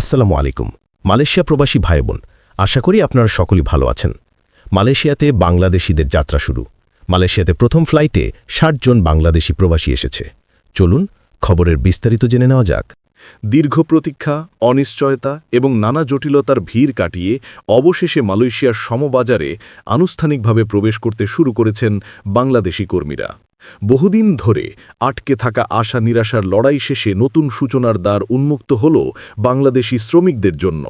আসসালামু আলাইকুম। মালয়েশিয়া প্রবাসী ভাই বোন আশা করি আপনারা সকলেই ভালো আছেন। মালয়েশিয়াতে বাংলাদেশিদের যাত্রা শুরু। মালয়েশিয়াতে প্রথম ফ্লাইটে ষাট জন বাংলাদেশি প্রবাসী এসেছে। চলুন খবরের বিস্তারিত জেনে নেওয়া যাক। দীর্ঘ প্রতীক্ষা, অনিশ্চয়তা এবং নানা জটিলতার ভিড় কাটিয়ে অবশেষে মালয়েশিয়ার সমবাজারে আনুষ্ঠানিকভাবে প্রবেশ করতে শুরু করেছেন বাংলাদেশি কর্মীরা। বহুদিন ধরে আটকে থাকা আশা নিরাশার লড়াই শেষে নতুন সূচনার দ্বার উন্মুক্ত হল বাংলাদেশি শ্রমিকদের জন্য।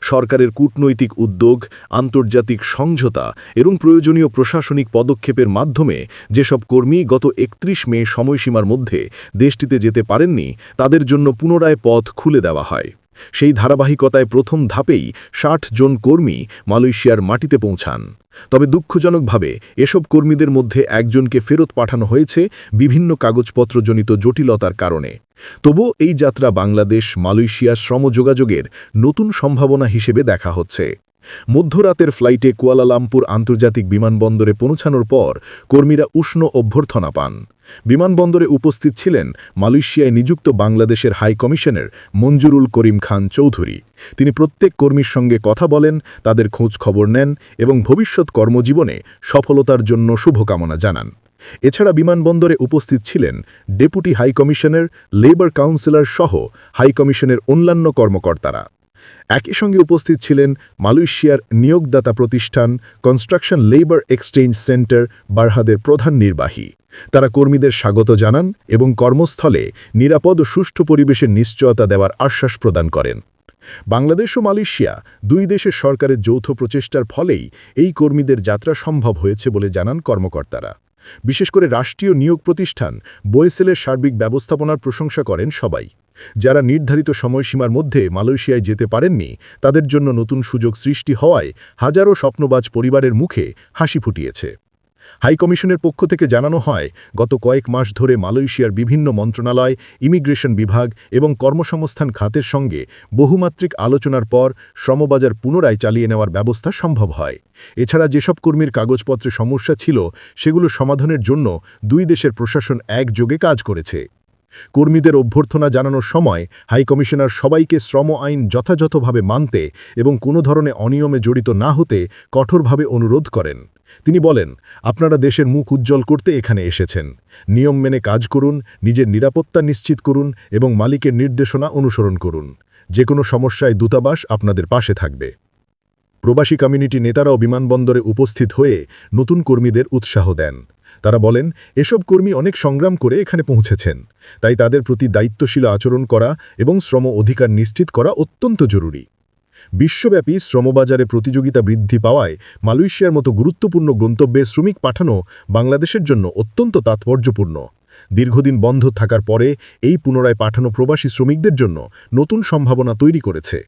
সরকারের কূটনৈতিক উদ্যোগ, আন্তর্জাতিক সমঝোতা এবং প্রয়োজনীয় প্রশাসনিক পদক্ষেপের মাধ্যমে যেসব কর্মী গত একত্রিশ মে সময়সীমার মধ্যে দেশটিতে যেতে পারেননি, তাদের জন্য পুনরায় পথ খুলে দেওয়া হয়। সেই ধারাবাহিকতায় প্রথম ধাপেই ষাট জন কর্মী মালয়েশিয়ার মাটিতে পৌঁছান। তবে দুঃখজনকভাবে এসব কর্মীদের মধ্যে একজনকে ফেরত পাঠানো হয়েছে বিভিন্ন কাগজপত্রজনিত জটিলতার কারণে। তবু এই যাত্রা বাংলাদেশ মালয়েশিয়া শ্রম যোগাযোগের নতুন সম্ভাবনা হিসেবে দেখা হচ্ছে। মধ্যরাতের ফ্লাইটে কুয়ালালামপুর আন্তর্জাতিক বিমানবন্দরে পৌঁছানোর পর কর্মীরা উষ্ণ অভ্যর্থনা পান। বিমানবন্দরে উপস্থিত ছিলেন মালয়েশিয়ায় নিযুক্ত বাংলাদেশের হাই কমিশনের মঞ্জুরুল করিম খান চৌধুরী। তিনি প্রত্যেক কর্মীর সঙ্গে কথা বলেন, তাদের খোঁজ খবর নেন এবং ভবিষ্যৎ কর্মজীবনে সফলতার জন্য শুভকামনা জানান। এছাড়া বিমানবন্দরে উপস্থিত ছিলেন ডেপুটি হাই কমিশনের, লেবার কাউন্সিলর সহ হাই কমিশনের অন্যান্য কর্মকর্তারা। একই সঙ্গে উপস্থিত ছিলেন মালয়েশিয়ার নিয়োগদাতা প্রতিষ্ঠান কনস্ট্রাকশন লেবার এক্সচেঞ্জ সেন্টার বারহাদের প্রধান নির্বাহী। তারা কর্মীদের স্বাগত জানান এবং কর্মস্থলে নিরাপদ ও সুষ্ঠু পরিবেশের নিশ্চয়তা দেওয়ার আশ্বাস প্রদান করেন। বাংলাদেশ ও মালয়েশিয়া দুই দেশের সরকারের যৌথ প্রচেষ্টার ফলেই এই কর্মীদের যাত্রা সম্ভব হয়েছে বলে জানান কর্মকর্তারা। বিশেষ করে রাষ্ট্রীয় নিয়োগ প্রতিষ্ঠান বয়েসেলের সার্বিক ব্যবস্থাপনার প্রশংসা করেন সবাই। যারা নির্ধারিত সময়সীমার মধ্যে মালয়েশিয়ায় যেতে পারেননি, তাদের জন্য নতুন সুযোগ সৃষ্টি হওয়ায় হাজারো স্বপ্নবাজ পরিবারের মুখে হাসি ফুটিয়েছে। হাইকমিশনের পক্ষ থেকে জানানো হয়, গত কয়েক মাস ধরে মালয়েশিয়ার বিভিন্ন মন্ত্রণালয়, ইমিগ্রেশন বিভাগ এবং কর্মসংস্থান খাতের সঙ্গে বহুমাত্রিক আলোচনার পর শ্রমবাজার পুনরায় চালিয়ে নেওয়ার ব্যবস্থা সম্ভব হয়। এছাড়া যেসব কর্মীর কাগজপত্রে সমস্যা ছিল, সেগুলো সমাধানের জন্য দুই দেশের প্রশাসন একযোগে কাজ করেছে। কর্মীদের অভ্যর্থনা জানানোর সময় হাইকমিশনার সবাইকে শ্রম আইন যথাযথভাবে মানতে এবং কোনো ধরনের অনিয়মে জড়িত না হতে কঠোরভাবে অনুরোধ করেন। তিনি বলেন, আপনারা দেশের মুখ উজ্জ্বল করতে এখানে এসেছেন। নিয়ম মেনে কাজ করুন, নিজের নিরাপত্তা নিশ্চিত করুন এবং মালিকের নির্দেশনা অনুসরণ করুন। যে কোনো সমস্যায় দূতাবাস আপনাদের পাশে থাকবে। প্রবাসী কমিউনিটি নেতারাও বিমানবন্দরে উপস্থিত হয়ে নতুন কর্মীদের উৎসাহ দেন। তারা বলেন, এসব কর্মী অনেক সংগ্রাম করে এখানে পৌঁছেছেন। তাই তাদের প্রতি দায়িত্বশীল আচরণ করা এবং শ্রম অধিকার নিশ্চিত করা অত্যন্ত জরুরি। বিশ্বব্যাপী শ্রমবাজারে প্রতিযোগিতা বৃদ্ধি পাওয়ায় মালয়েশিয়ার মতো গুরুত্বপূর্ণ গন্তব্যে শ্রমিক পাঠানো বাংলাদেশের জন্য অত্যন্ত তাৎপর্যপূর্ণ। দীর্ঘদিন বন্ধ থাকার পরে এই পুনরায় পাঠানো প্রবাসী শ্রমিকদের জন্য নতুন সম্ভাবনা তৈরি করেছে।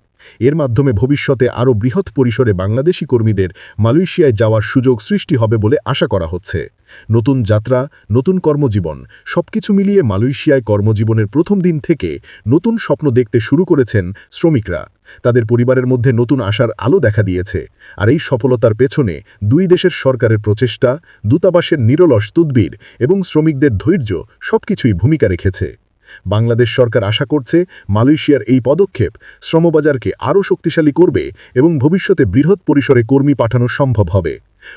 এর মাধ্যমে ভবিষ্যতে আরও বৃহৎ পরিসরে বাংলাদেশি কর্মীদের মালয়েশিয়ায় যাওয়ার সুযোগ সৃষ্টি হবে বলে আশা করা হচ্ছে। নতুন যাত্রা, নতুন কর্মজীবন, সবকিছু মিলিয়ে মালয়েশিয়ায় কর্মজীবনের প্রথম দিন থেকে নতুন স্বপ্ন দেখতে শুরু করেছেন শ্রমিকরা। তাদের পরিবারের মধ্যে নতুন আশার আলো দেখা দিয়েছে। আর এই সফলতার পেছনে দুই দেশের সরকারের প্রচেষ্টা, দূতাবাসের নিরলস তুদ্বির এবং শ্রমিকদের ধৈর্য সবকিছুই ভূমিকা রেখেছে। বাংলাদেশ সরকার আশা করছে মালয়েশিয়ার এই পদক্ষেপ শ্রমবাজারকে আরও শক্তিশালী করবে এবং ভবিষ্যতে বৃহৎ পরিসরে কর্মী পাঠানো সম্ভব হবে।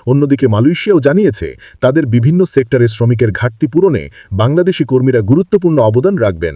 অন্যদিকে মালয়েশিয়াও জানিয়েছে, তাদের বিভিন্ন সেক্টরে শ্রমিকের ঘাটতি পূরণে বাংলাদেশি কর্মীরা গুরুত্বপূর্ণ অবদান রাখবেন।